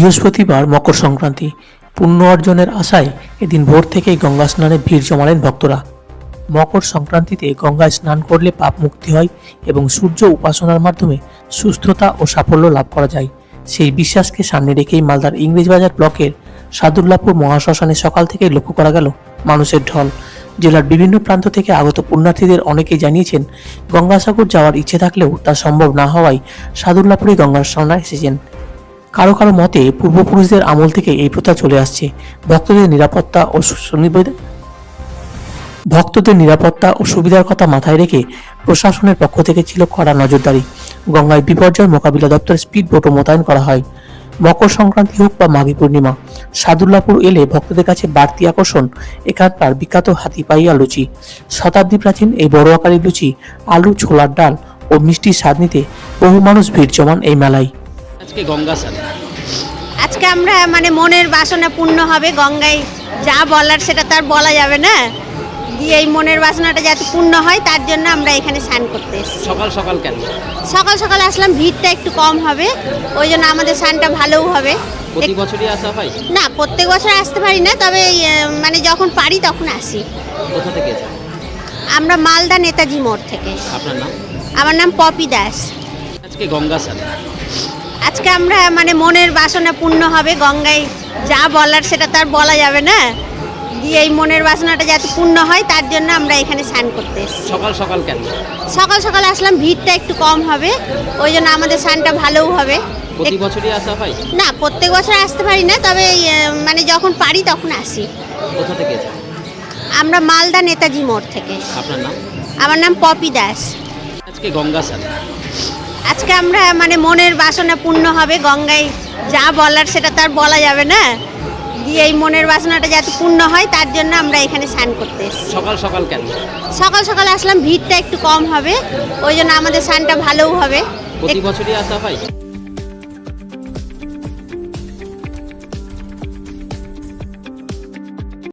বৃহস্পতিবার মকর সংক্রান্তি। পুণ্য অর্জনের আশায় এদিন ভোর থেকেই গঙ্গা স্নানে ভিড় জমালেন ভক্তরা। মকর সংক্রান্তিতে গঙ্গায় স্নান করলে পাপ মুক্তি হয় এবং সূর্য উপাসনার মাধ্যমে সুস্থতা ও সাফল্য লাভ করা যায়। সেই বিশ্বাসকে সামনে রেখেই মালদার ইংরেজবাজার ব্লকের সাদুল্লাপুর মহাশ্মশানে সকাল থেকে লক্ষ্য করা গেল মানুষের ঢল। জেলার বিভিন্ন প্রান্ত থেকে আগত পুণ্যার্থীদের অনেকেই জানিয়েছেন, গঙ্গাসাগর যাওয়ার ইচ্ছে থাকলেও তা সম্ভব না হওয়ায় সাদুল্লাপুরে গঙ্গার স্নানে এসেছেন। কারও কারও মতে পূর্বপুরুষদের আমল থেকে এই প্রথা চলে আসছে। ভক্তদের নিরাপত্তা ও সু- সুনিবেদ- ভক্তদের নিরাপত্তা ও সুবিধার কথা মাথায় রেখে প্রশাসনের পক্ষ থেকে ছিল কড়া নজরদারি। গঙ্গায় বিপর্যয় মোকাবিলা দপ্তর স্পিড বোটও মোতায়েন করা হয়। মকর সংক্রান্তি হোক বা মাঘী পূর্ণিমা, সাদুল্লাপুর এলে ভক্তদের কাছে বাড়তি আকর্ষণ, এখানকার বিখ্যাত হাতি পাইয়া লুচি, শতাব্দী প্রাচীন এই বড় আকারের লুচি, আলু ছোলার ডাল ও মিষ্টির স্বাদ নিতে বহু মানুষ ভিড় জমান এই মেলায়। আজকে গঙ্গা স্নান। আজকে আমরা মানে মনের বাসনা পূর্ণ হবে গঙ্গায় যা বলার সেটা তার বলা যাবে না। দিয়ে এই মনের বাসনাটা যাতে পূর্ণ হয় তার জন্য আমরা এখানে স্নান করতে এসেছি। সকাল সকাল কেন? সকাল সকাল আসলাম ভিড়টা একটু কম হবে ওই জন্য আমাদের স্নানটা ভালোও হবে। প্রতি বছরই আসা হয়? না প্রত্যেক বছর আসতে পারি না তবে মানে যখন পারি তখন আসি। কোথা থেকে আমরা মালদা নেতাজি মোড় থেকে। আপনার নাম? আমার নাম পপি দাস। আজকে গঙ্গা স্নান। আজকে আমরা মানে মনের বাসনা পূর্ণ হবে গঙ্গায় যা বলার সেটা তার বলা যাবে না। দিয়ে এই মনের বাসনাটা যাতে পূর্ণ হয় তার জন্য আমরা এখানে স্নান করতে এসেছি। সকাল সকাল কেন? সকাল সকাল আসলাম ভিড়টা একটু কম হবে ওই জন্য আমাদের স্নানটা ভালোও হবে। প্রতি বছরই আসা হয়? না প্রত্যেক বছর আসতে পারি না তবে মানে যখন পারি তখন আসি। কোথা থেকে আমরা মালদা নেতাজি মোড় থেকে। আপনার নাম? আমার নাম পপি দাস। আজকে গঙ্গা স্নান। আজকে আমরা মানে মনের বাসনা পূর্ণ হবে গঙ্গায় যা বলার সেটা তার বলা যাবে না। দিয়ে এই মনের বাসনাটা যাতে পূর্ণ হয় তার জন্য আমরা এখানে স্নান করতে এসেছি। সকাল সকাল কেন? সকাল সকাল আসলাম ভিড়টা একটু কম হবে ওই জন্য আমাদের স্নানটা ভালোও হবে। প্রতি বছরই আসা হয়?